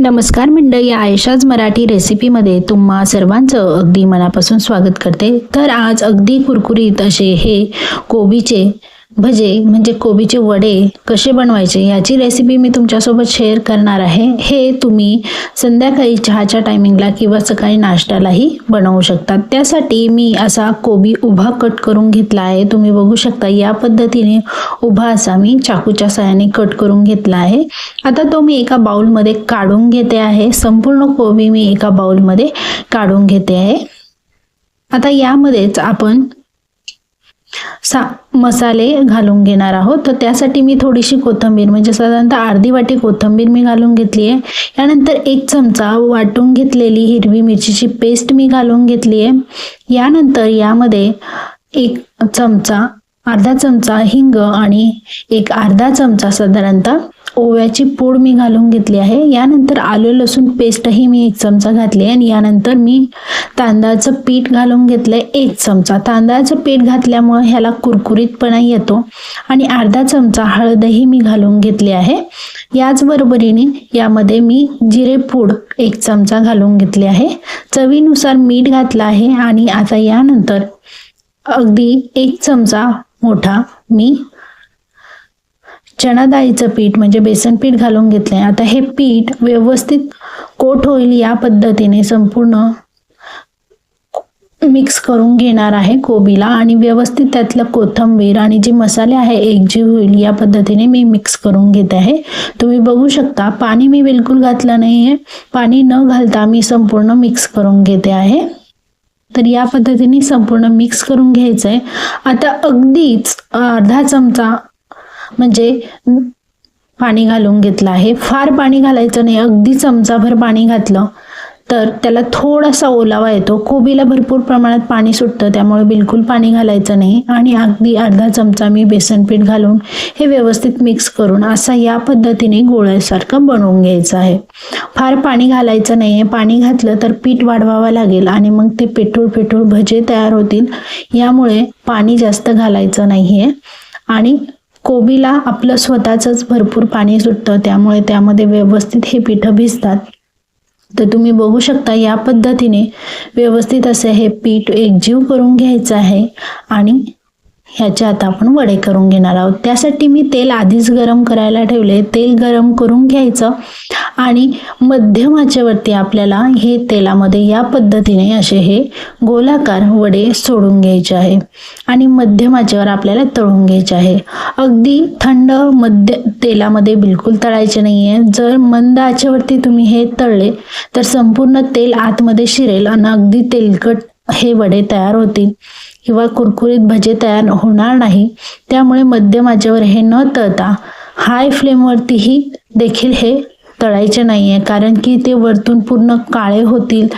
नमस्कार मंडळी आयशाज मराठी रेसिपीमध्ये तुम्हा सर्वांचं अगदी मनापासून स्वागत करते. तर आज अगदी कुरकुरीत असे हे कोबीचे भजे म्हणजे कोबीचे वडे कसे बनवायचे याची रेसिपी मी तुमच्यासोबत शेअर करणार आहे. हे तुम्ही संध्याकाळी चहाच्या टायमिंगला किंवा सकाळी नाश्त्यालाही बनवू शकता. त्यासाठी मी असा कोबी उभा कट करून घेतला आहे. तुम्ही बघू शकता या पद्धतीने उभा असा मी चाकूच्या साहाय्याने कट करून घेतला आहे. आता तो मी एका बाउलमध्ये काढून घेते आहे. संपूर्ण कोबी मी एका बाउलमध्ये काढून घेते आहे. आता यामध्येच आपण सा मसाले घालून घेणार आहोत. तर त्यासाठी मी थोडीशी कोथिंबीर म्हणजे साधारणतः अर्धी वाटी कोथिंबीर मी घालून घेतली आहे. यानंतर एक चमचा वाटून घेतलेली हिरवी मिरचीची पेस्ट मी घालून घेतली आहे. यानंतर यामध्ये एक चमचा अर्धा चमचा हिंग आणि एक अर्धा चमचा साधारणतः ओव्याची पूड मी घालून घेतली आहे. यानंतर आलं लसूण पेस्टही मी एक चमचा घातली आहे आणि यानंतर मी तांदळाचं पीठ घालून घेतलं आहे एक चमचा. तांदळाचं पीठ घातल्यामुळे ह्याला कुरकुरीतपणा येतो आणि अर्धा चमचा हळदही मी घालून घेतली आहे. याचबरोबरीने यामध्ये मी जिरे पूड एक चमचा घालून घेतली आहे. चवीनुसार मीठ घातलं आहे आणि आता यानंतर अगदी एक चमचा मोठा मी. चणा पीठ म्हणजे बेसन पीठ घालून घेतले आता हे पीठ व्यवस्थित कोट होईल या पद्धतीने संपूर्ण मिक्स करून घेणार आहे कोबीला. आणि व्यवस्थित त्यातलं कोथंबीर आणि जे मसाले आहे एकजीव होईल या पद्धतीने मी मिक्स करून घेत आहे. तुम्ही बघू शकता पाणी मी बिलकुल घातलं नाही आहे पाणी न घालता मी संपूर्ण मिक्स करून घेते आहे. तर या पद्धतीने संपूर्ण मिक्स करून घ्यायचं आहे आता अगदीच अर्धा चमचा म्हणजे पाणी घालून घेतलं आहे. फार पाणी घालायचं नाही. अगदी चमचाभर पाणी घातलं. तर त्याला थोडासा ओलावा येतो. कोबीला भरपूर प्रमाणात पाणी सुटतं त्यामुळे बिलकुल पाणी घालायचं नाही. आणि अगदी अर्धा चमचा मी बेसन पीठ घालून हे व्यवस्थित मिक्स करून असा या पद्धतीने गोळ्यासारखं बनवून घ्यायचं आहे. फार पाणी घालायचं नाही आहे पाणी घातलं तर पीठ वाढवावं लागेल आणि मग ते पेट्रोल पेटूळ भजे तयार होतील. यामुळे पाणी जास्त घालायचं नाही आहे आणि कोबीला आपलं स्वतःचंच भरपूर पाणी सुटतं त्यामुळे त्यामध्ये व्यवस्थित हे पिठं भिजतात. तर तुम्ही बघू शकता या पद्धतीने व्यवस्थित असे हे पीठ एकजीव करून घ्यायचं आहे आणि ह्याचे आता आपण वडे करून घेणार आहोत. त्यासाठी मी तेल आधीच गरम करायला ठेवले. तेल गरम करून घ्यायचं. आणि मध्यम वरती आपल्याला हे तेलामध्ये या पद्धतीने असे हे गोलाकार वडे सोडून घ्यायचे आहे. आणि मध्यम आपल्याला तळून घ्यायचे आहे. अगदी थंड मध्य तेलामध्ये बिलकुल तळायचे नाही आहे जर मंद आचेवरती तुम्ही हे तळले तर संपूर्ण तेल आतमध्ये शिरेल आणि अगदी तेलकट हे वडे तयार होतील किंवा कुरकुरीत भजे तयार होणार नाही. त्यामुळे मध्यम हे न तळता हाय फ्लेमवरतीही देखील हे तळायचे नाही आहे कारण की ते वरतून पूर्ण काळे होतील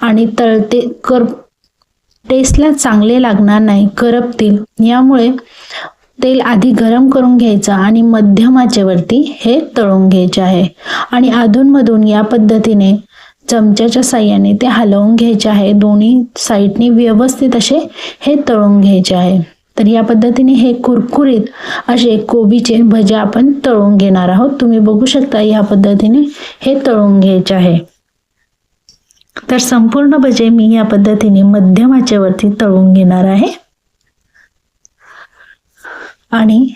आणि तळते कर टेस्टला चांगले लागणार नाही करपतील. यामुळे तेल आधी गरम करून घ्यायचं आणि मध्यमाचेवरती हे तळून घ्यायचे आहे. आणि अधूनमधून या पद्धतीने चमच्याच्या साह्याने ते हलवून घ्यायचे आहे. दोन्ही साईडनी व्यवस्थित असे हे तळून घ्यायचे आहे. तर या पद्धतीने हे कुरकुरीत असे कोबीचे भजे आपण तळून घेणार आहोत. तुम्ही बघू शकता या पद्धतीने हे तळून घ्यायचे आहे. तर संपूर्ण भजे मी या पद्धतीने मध्यम आचेवरती तळून घेणार आहे. आणि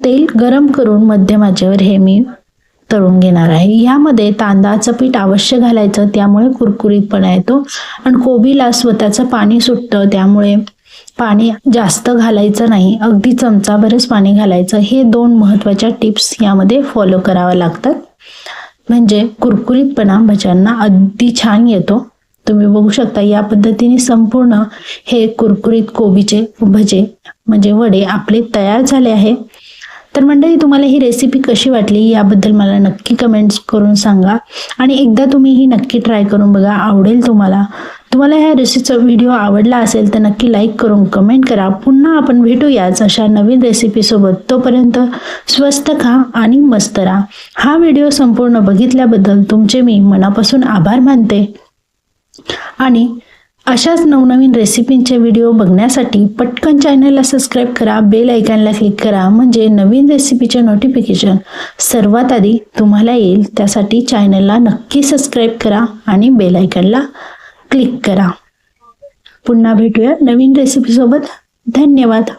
तेल गरम करून मध्यम आचेवर हे मी तळून घेणार आहे. यामध्ये तांदळाचं पीठ अवश्य घालायचं त्यामुळे कुरकुरीतपणा येतो. आणि कोबीला स्वतःचं पाणी सुटतं त्यामुळे पाणी जास्त घालायचं नाही. अगदी चमचाभरच पाणी घालायचं. हे दोन महत्त्वाच्या टिप्स यामध्ये फॉलो कराव्या लागतात म्हणजे कुरकुरीतपणा भज्यांना अगदी छान येतो. तुम्ही बघू शकता या पद्धतीने संपूर्ण हे कुरकुरीत कोबीचे भजे म्हणजे वडे आपले तयार झाले आहे. तर मंडळी तुम्हाला ही रेसिपी कशी वाटली याबद्दल मला नक्की कमेंट्स करून सांगा. आणि एकदा तुम्ही ही नक्की ट्राय करून बघा आवडेल तुम्हाला. तुम्हाला ह्या रेसिपीचा व्हिडिओ आवडला असेल तर नक्की लाईक करून कमेंट करा. पुन्हा आपण भेटूयाच अशा नवीन रेसिपीसोबत तोपर्यंत स्वस्त खा आणि मस्त राहा. हा व्हिडिओ संपूर्ण बघितल्याबद्दल तुमचे मी मनापासून आभार मानते. आणि अशाच नवनवीन रेसिपींचे व्हिडिओ बघण्यासाठी पटकन चॅनलला सबस्क्राईब करा बेल आयकॉनला क्लिक करा म्हणजे नवीन रेसिपीचे नोटिफिकेशन सर्वात आधी तुम्हाला येईल. त्यासाठी चॅनलला नक्की सबस्क्राईब करा आणि बेल आयकॉनला क्लिक करा. पुन्हा भेटूया नवीन रेसिपीसोबत. धन्यवाद.